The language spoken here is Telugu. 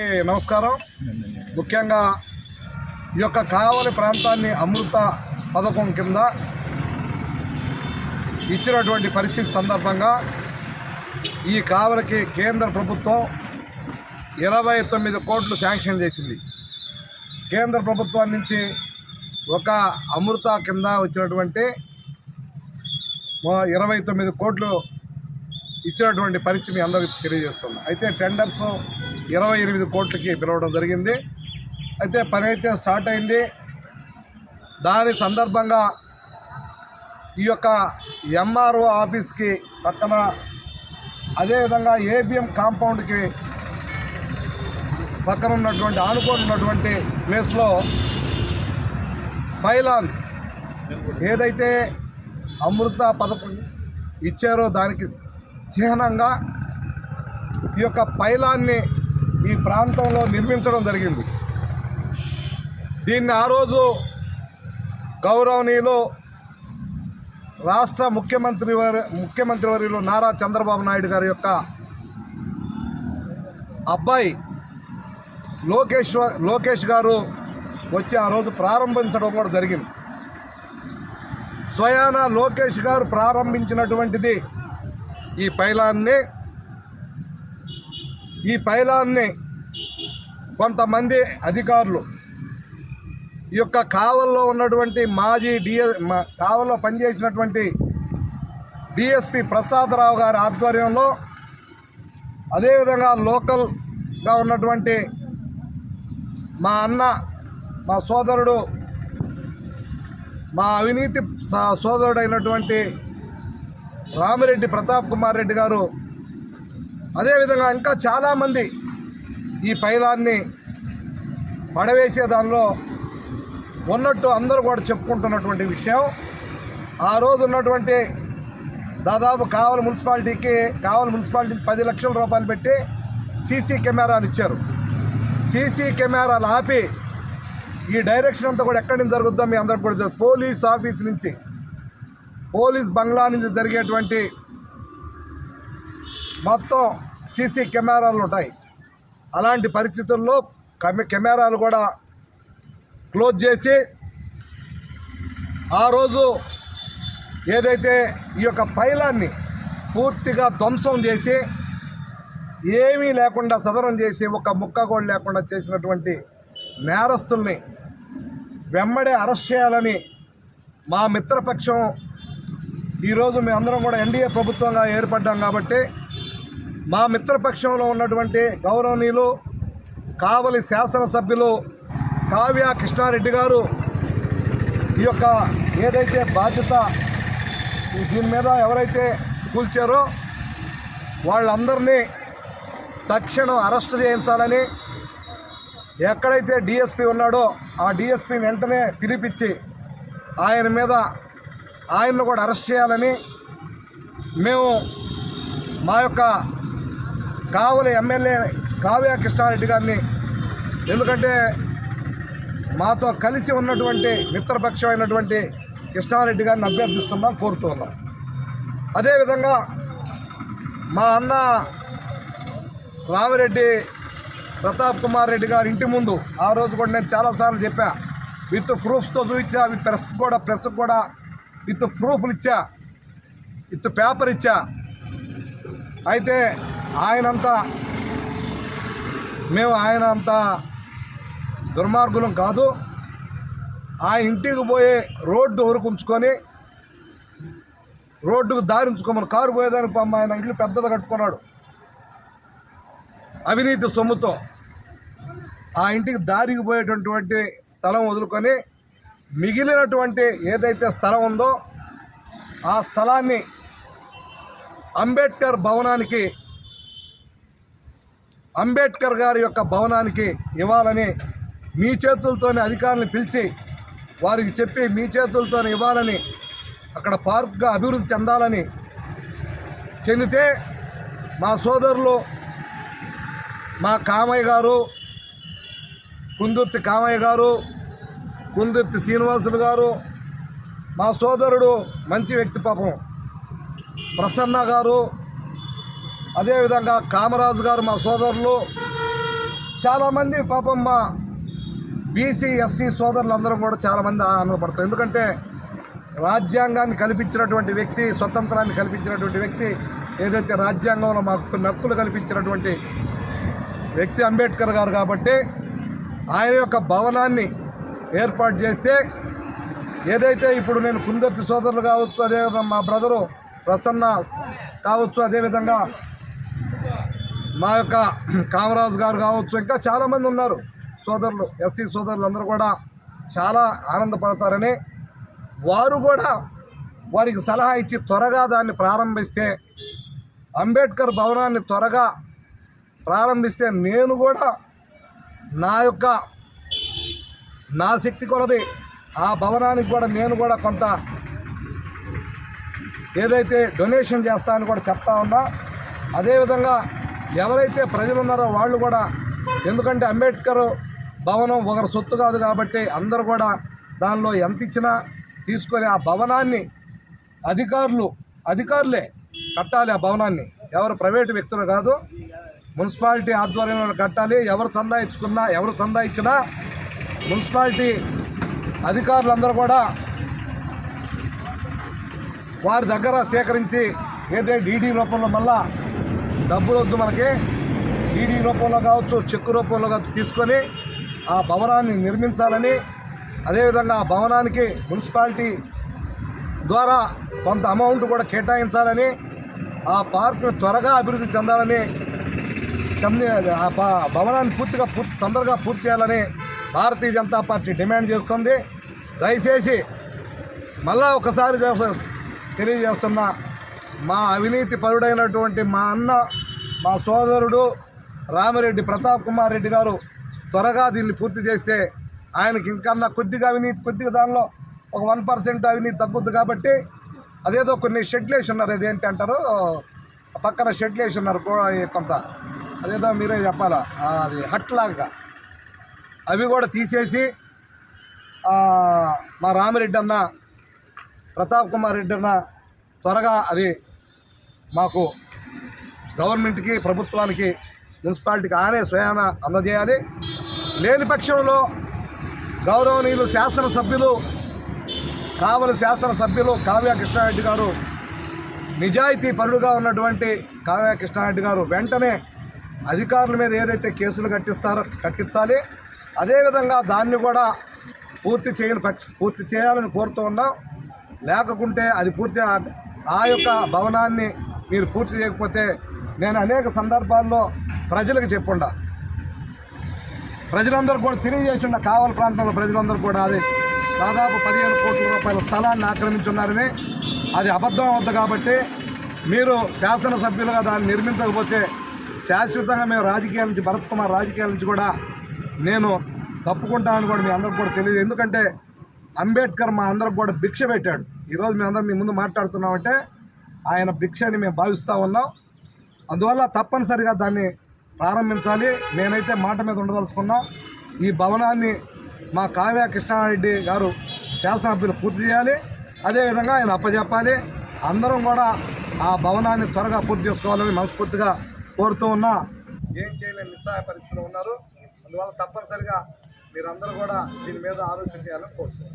నమస్కారం. ముఖ్యంగా ఈ యొక్క కావలి ప్రాంతాన్ని అమృత పథకం కింద ఇచ్చినటువంటి పరిస్థితి సందర్భంగా ఈ కావలికి కేంద్ర ప్రభుత్వం ఇరవై తొమ్మిది కోట్లు శాంక్షన్ చేసింది. కేంద్ర ప్రభుత్వం నుంచి ఒక అమృత కింద వచ్చినటువంటి ఇరవై తొమ్మిది కోట్లు ఇచ్చినటువంటి పరిస్థితి అందరికీ తెలియజేస్తున్నాం. అయితే టెండర్స్ ఇరవై ఎనిమిది కోట్లకి పిలవడం జరిగింది. అయితే పని అయితే స్టార్ట్ అయింది. దాని సందర్భంగా ఈ యొక్క ఎంఆర్ఓ ఆఫీస్కి పక్కన అదేవిధంగా ఏబిఎం కాంపౌండ్కి పక్కన ఉన్నటువంటి ఆనుకొని ఉన్నటువంటి ప్లేస్లో పైలాన్ ఏదైతే అమృత పథకం ఇచ్చారో దానికి చిహ్నంగా ఈ యొక్క పైలాన్ని ఈ ప్రాంతంలో నిర్మించడం జరిగింది. దీన్ని ఆ రోజు గౌరవనీయులు రాష్ట్ర ముఖ్యమంత్రి వారి ముఖ్యమంత్రి వర్యులు నారా చంద్రబాబు నాయుడు గారి యొక్క అబ్బాయి లోకేష్ లోకేష్ గారు వచ్చి ఆ రోజు ప్రారంభించడం కూడా జరిగింది. స్వయాన లోకేష్ గారు ప్రారంభించినటువంటిది ఈ పైలాన్ని ఈ పైలాన్ని కొంతమంది అధికారులు ఈ యొక్క కావల్లో ఉన్నటువంటి మాజీ డిఎస్ కావల్లో పనిచేసినటువంటి డిఎస్పి ప్రసాదరావు గారి ఆధ్వర్యంలో అదేవిధంగా లోకల్గా ఉన్నటువంటి మా అన్న మా సోదరుడు మా అవినీతి స- సోదరుడైనటువంటి రామిరెడ్డి ప్రతాప్ కుమార్ రెడ్డి గారు అదేవిధంగా ఇంకా చాలామంది ఈ పైలాన్ని పడవేసే దానిలో ఉన్నట్టు అందరూ కూడా చెప్పుకుంటున్నటువంటి విషయం. ఆ రోజు ఉన్నటువంటి దాదాపు కావలి మున్సిపాలిటీకి కావలి మున్సిపాలిటీకి పది లక్షల రూపాయలు పెట్టి సీసీ కెమెరాలు ఇచ్చారు. సీసీ కెమెరాలు ఆపి ఈ డైరెక్షన్ అంతా కూడా ఎక్కడి నుంచి జరుగుద్దో మీ అందరికి కూడా పోలీస్ ఆఫీస్ నుంచి పోలీస్ బంగ్లా నుంచి జరిగేటువంటి మొత్తం సీసీ కెమెరాలు ఉంటాయి. అలాంటి పరిస్థితుల్లో కెమెరాలు కూడా క్లోజ్ చేసి ఆ రోజు ఏదైతే ఈ యొక్క పైలాన్ని పూర్తిగా ధ్వంసం చేసి ఏమీ లేకుండా సదరం చేసి ఒక ముక్క కూడా లేకుండా చేసినటువంటి నేరస్తుల్ని వెంబడే అరెస్ట్ చేయాలని మా మిత్రపక్షం ఈరోజు మేమందరం కూడా ఎన్డీఏ ప్రభుత్వంగా ఏర్పడ్డాం కాబట్టి మా మిత్రపక్షంలో ఉన్నటువంటి గౌరవనీయులు కావలి శాసనసభ్యులు కావ్య కృష్ణారెడ్డి గారు ఈ యొక్క ఏదైతే బాధ్యత దీని మీద ఎవరైతే కూల్చారో వాళ్ళందరినీ తక్షణం అరెస్ట్ చేయించాలని ఎక్కడైతే డిఎస్పి ఉన్నాడో ఆ డిఎస్పిని వెంటనే పిలిపించి ఆయన మీద ఆయన్ను కూడా అరెస్ట్ చేయాలని మేము మా యొక్క కావలి ఎమ్మెల్యే కావ్య కృష్ణారెడ్డి గారిని ఎందుకంటే మాతో కలిసి ఉన్నటువంటి మిత్రపక్షమైనటువంటి కృష్ణారెడ్డి గారిని అభ్యర్థిస్తున్నాం కోరుతున్నాం. అదేవిధంగా మా అన్న రామిరెడ్డి ప్రతాప్ కుమార్ రెడ్డి గారి ఇంటి ముందు ఆ రోజు కూడా నేను చాలాసార్లు చెప్పా విత్ ప్రూఫ్స్తో చూపించా విత్ ప్రెస్ కూడా ప్రెస్ కూడా విత్ ప్రూఫ్లు ఇచ్చా విత్ పేపర్ ఇచ్చా. అయితే ఆయనంతా మేము ఆయన అంత దుర్మార్గులం కాదు. ఆ ఇంటికి పోయే రోడ్డు వరకు ఉంచుకొని రోడ్డుకు దారి ఉంచుకోమని కారు పోయేదానికి పంప ఆయన ఇల్లు పెద్దది కట్టుకున్నాడు. అవినీతి సొమ్ముతో ఆ ఇంటికి దారికి పోయేటటువంటి స్థలం వదులుకొని మిగిలినటువంటి ఏదైతే స్థలం ఉందో ఆ స్థలాన్ని అంబేద్కర్ భవనానికి అంబేద్కర్ గారి యొక్క భవనానికి ఇవ్వాలని మీ చేతులతోనే అధికారులను పిలిచి వారికి చెప్పి మీ చేతులతోనే ఇవ్వాలని అక్కడ పార్క్గా అభివృద్ధి చెందాలని చెందితే మా సోదరులు మా కామయ్య గారు కుందుర్తి కామయ్య గారు కుందుర్తి శ్రీనివాసులు గారు మా సోదరుడు మంచి వ్యక్తి పాపం ప్రసన్న గారు అదేవిధంగా కామరాజు గారు మా సోదరులు చాలామంది పాపం మా బీసీ ఎస్సీ సోదరులందరూ కూడా చాలామంది ఆనందపడతారు. ఎందుకంటే రాజ్యాంగాన్ని కల్పించినటువంటి వ్యక్తి స్వతంత్రాన్ని కల్పించినటువంటి వ్యక్తి ఏదైతే రాజ్యాంగంలో మాకు నక్కులు కల్పించినటువంటి వ్యక్తి అంబేద్కర్ గారు కాబట్టి ఆయన యొక్క భవనాన్ని ఏర్పాటు చేస్తే ఏదైతే ఇప్పుడు నేను కుందర్తి సోదరులు కావచ్చు అదేవిధంగా మా బ్రదరు ప్రసన్న కావచ్చు అదేవిధంగా మా యొక్క కామరాజు గారు కావచ్చు ఇంకా చాలామంది ఉన్నారు. సోదరులు ఎస్సీ సోదరులు అందరూ కూడా చాలా ఆనందపడతారని వారు కూడా వారికి సలహా ఇచ్చి త్వరగా దాన్ని ప్రారంభిస్తే అంబేద్కర్ భవనాన్ని త్వరగా ప్రారంభిస్తే నేను కూడా నా యొక్క నా శక్తి కొలది ఆ భవనానికి కూడా నేను కూడా కొంత ఏదైతే డొనేషన్ చేస్తానని కూడా చెప్తా ఉన్నా. అదేవిధంగా ఎవరైతే ప్రజలు ఉన్నారో వాళ్ళు కూడా ఎందుకంటే అంబేద్కర్ భవనం ఒకరి సొత్తు కాదు కాబట్టి అందరూ కూడా దానిలో ఎంత ఇచ్చినా తీసుకొని ఆ భవనాన్ని అధికారులు అధికారులే కట్టాలి ఆ భవనాన్ని. ఎవరు ప్రైవేటు వ్యక్తులు కాదు మున్సిపాలిటీ ఆధ్వర్యంలో కట్టాలి. ఎవరు చందా ఇచ్చుకున్నా ఎవరు చందా ఇచ్చినా మున్సిపాలిటీ అధికారులందరూ కూడా వారి దగ్గర సేకరించి ఏదైతే డీడీ రూపంలో మళ్ళా డబ్బులు వద్దు మనకి. డీడీ రూపంలో కావచ్చు చెక్కు రూపంలో కావచ్చు తీసుకొని ఆ భవనాన్ని నిర్మించాలని అదేవిధంగా ఆ భవనానికి మున్సిపాలిటీ ద్వారా కొంత అమౌంట్ కూడా కేటాయించాలని ఆ పార్కును త్వరగా అభివృద్ధి చెందాలని చెంది ఆ భవనాన్ని పూర్తిగా పూర్తి తొందరగా పూర్తి చేయాలని భారతీయ జనతా పార్టీ డిమాండ్ చేస్తుంది. దయచేసి మళ్ళా ఒకసారి తెలియజేస్తున్నా మా అవినీతి పరుడైనటువంటి మా అన్న మా సోదరుడు రామిరెడ్డి ప్రతాప్ కుమార్ రెడ్డి గారు త్వరగా దీన్ని పూర్తి చేస్తే ఆయనకి ఇంకన్నా కొద్దిగా అవినీతి కొద్దిగా దానిలో ఒక వన్ పర్సెంట్ అవినీతి తగ్గుద్ది కాబట్టి అదేదో కొన్ని షెడ్లు ఉన్నారు. అదేంటి అంటారు? పక్కన షెడ్లు ఉన్నారు కొంత. అదేదో మీరే చెప్పాలా? అది హట్లాగా అవి కూడా తీసేసి మా రామిరెడ్డి అన్న ప్రతాప్ కుమార్ రెడ్డి అన్న త్వరగా అది మాకు గవర్నమెంట్కి ప్రభుత్వానికి మున్సిపాలిటీకి ఆనే స్వయాన అందజేయాలి. లేని పక్షంలో గౌరవనీయులు శాసనసభ్యులు కావలి శాసనసభ్యులు కావ్య కృష్ణారెడ్డి గారు నిజాయితీ పరుడుగా ఉన్నటువంటి కావ్య కృష్ణారెడ్డి గారు వెంటనే అధికారుల మీద ఏదైతే కేసులు కట్టిస్తారో కట్టించాలి. అదేవిధంగా దాన్ని కూడా పూర్తి చేయని పూర్తి చేయాలని కోరుతూ ఉన్నాం. లేకుంటే అది పూర్తి ఆ- యొక్క భవనాన్ని మీరు పూర్తి చేయకపోతే నేను అనేక సందర్భాల్లో ప్రజలకు చెప్పుండా. ప్రజలందరూ కూడా తెలియజేస్తున్న కావల ప్రాంతంలో ప్రజలందరూ కూడా అది దాదాపు పదిహేను కోట్ల రూపాయల స్థలాన్ని ఆక్రమించున్నారని అది అబద్ధం అవుద్ది కాబట్టి మీరు శాసనసభ్యులుగా దాన్ని నిర్మించకపోతే శాశ్వతంగా మేము రాజకీయాల నుంచి భరత్ కుమార్ రాజకీయాల నుంచి కూడా నేను తప్పుకుంటానని కూడా మీ అందరికి కూడా తెలియదు. ఎందుకంటే అంబేద్కర్ మా అందరికి కూడా భిక్ష పెట్టాడు. ఈరోజు మేము అందరం మీ ముందు మాట్లాడుతున్నామంటే ఆయన భిక్ష అని మేము భావిస్తూ ఉన్నాం. అందువల్ల తప్పనిసరిగా దాన్ని ప్రారంభించాలి. నేనైతే మాట మీద ఉండదలుచుకున్నా. ఈ భవనాన్ని మా కావ్య కృష్ణారెడ్డి గారు శాసనసభ్యులు పూర్తి చేయాలి. అదేవిధంగా ఆయన అప్పచెప్పాలి అందరం కూడా ఆ భవనాన్ని త్వరగా పూర్తి చేసుకోవాలని మనస్ఫూర్తిగా కోరుతూ ఉన్నా. ఏం చేయలేని నిస్సహాయ పరిస్థితిలో ఉన్నారు. అందువల్ల తప్పనిసరిగా మీరందరూ కూడా దీని మీద ఆలోచన చేయాలని కోరుతున్నాను